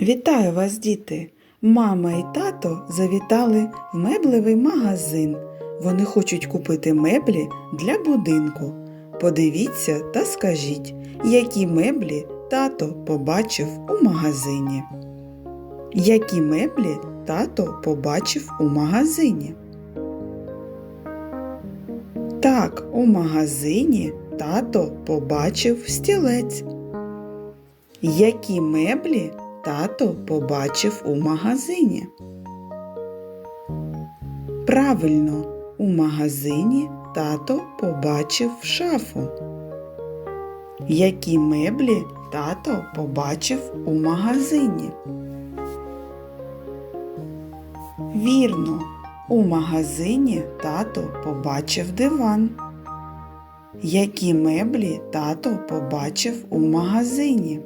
Вітаю вас, діти! Мама і тато завітали в меблевий магазин. Вони хочуть купити меблі для будинку. Подивіться та скажіть, які меблі тато побачив у магазині. Які меблі тато побачив у магазині? Так, у магазині тато побачив стілець. Які меблі тато побачив у магазині? Правильно, у магазині тато побачив шафу. Які меблі тато побачив у магазині? Вірно, у магазині тато побачив диван. Які меблі тато побачив у магазині?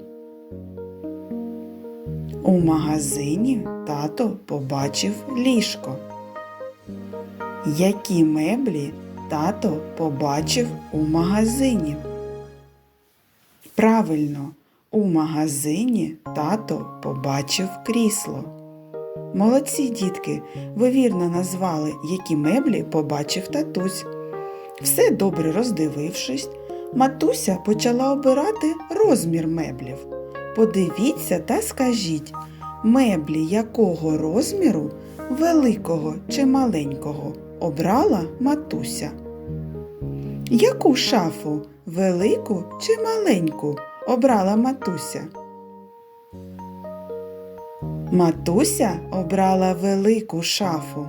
У магазині тато побачив ліжко. Які меблі тато побачив у магазині? Правильно, у магазині тато побачив крісло. Молодці дітки, ви вірно назвали, які меблі побачив татусь. Все добре роздивившись, матуся почала обирати розмір меблів. Подивіться та скажіть, меблі якого розміру, великого чи маленького, обрала матуся? Яку шафу, велику чи маленьку, обрала матуся? Матуся обрала велику шафу.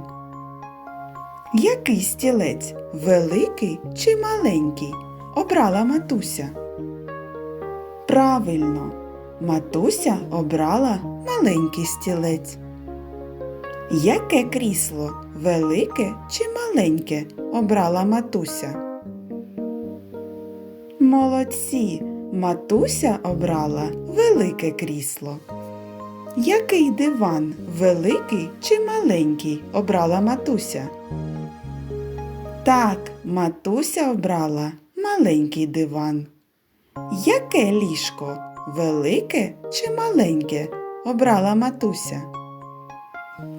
Який стілець, великий чи маленький, обрала матуся? Правильно, матуся обрала маленький стілець. Яке крісло, велике чи маленьке, обрала матуся? Молодці, матуся обрала велике крісло. Який диван, великий чи маленький, обрала матуся? Так, матуся обрала маленький диван. Яке ліжко, велике чи маленьке, обрала матуся?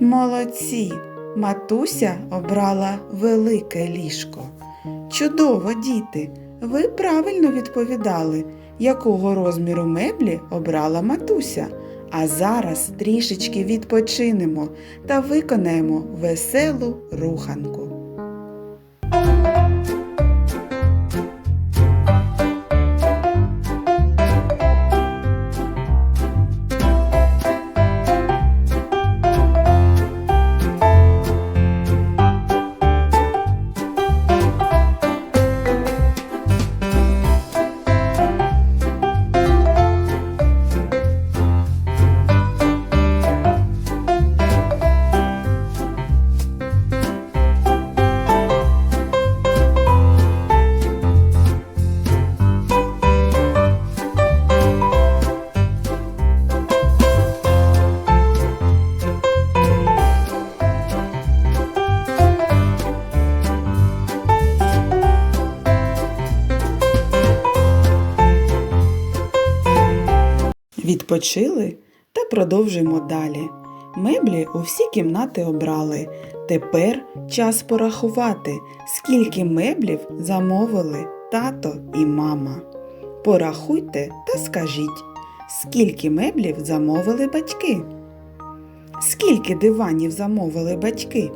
Молодці, матуся обрала велике ліжко. Чудово, діти! Ви правильно відповідали, якого розміру меблі обрала матуся. А зараз трішечки відпочинемо та виконаємо веселу руханку. Відпочили та продовжуємо далі. Меблі у всі кімнати обрали. Тепер час порахувати, скільки меблів замовили тато і мама. Порахуйте та скажіть, скільки меблів замовили батьки? Скільки диванів замовили батьки?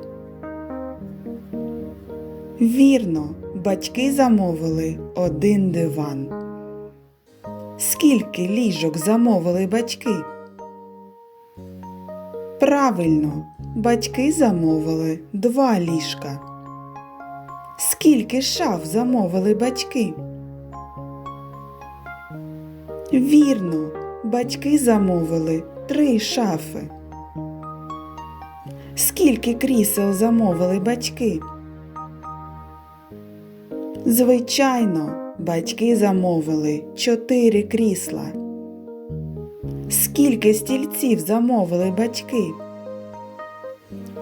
Вірно, батьки замовили один диван. Скільки ліжок замовили батьки? Правильно, батьки замовили два ліжка. Скільки шаф замовили батьки? Вірно, батьки замовили три шафи. Скільки крісел замовили батьки? Звичайно, батьки замовили чотири крісла. Скільки стільців замовили батьки?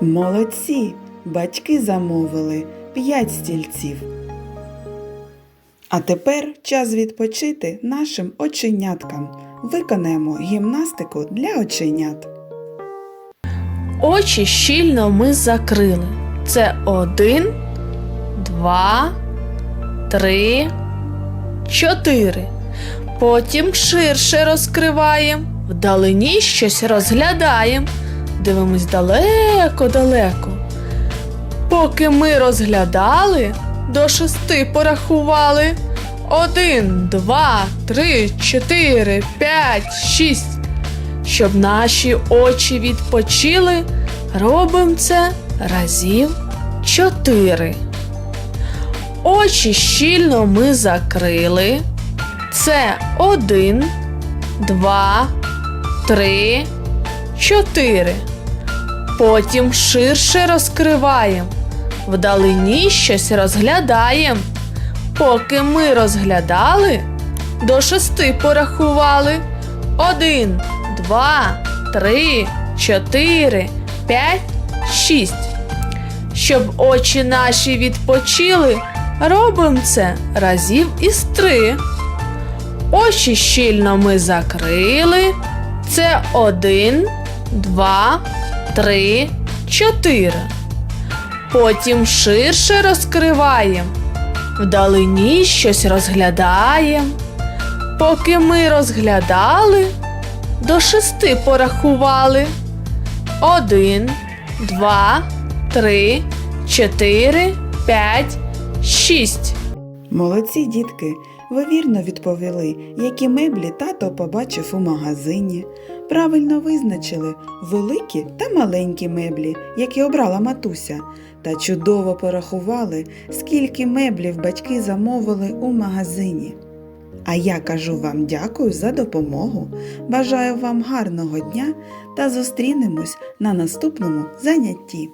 Молодці, батьки замовили п'ять стільців. А тепер час відпочити нашим оченяткам. виконаємо гімнастику для оченят. Очі щільно ми закрили. Це один, два, три, чотири. Потім ширше розкриваємо, вдалині щось розглядаємо. Дивимось далеко-далеко. Поки ми розглядали, до шести порахували. Один, два, три, чотири, п'ять, шість. Щоб наші очі відпочили, робимо це разів чотири. Очі щільно ми закрили. Це один, два, три, чотири. Потім ширше розкриваємо. Вдалині щось розглядаємо. Поки ми розглядали, до шести порахували. Один, два, три, чотири, п'ять, шість. Щоб очі наші відпочили, робимо це разів із три. Очі щільно ми закрили. Це один, два, три, чотири. Потім ширше розкриваємо. Вдалині щось розглядаємо. Поки ми розглядали, до шести порахували. Один, два, три, чотири, п'ять, шість. Молодці дітки, ви вірно відповіли, які меблі тато побачив у магазині. Правильно визначили великі та маленькі меблі, які обрала матуся, та чудово порахували, скільки меблів батьки замовили у магазині. А я кажу вам дякую за допомогу. Бажаю вам гарного дня та зустрінемось на наступному занятті.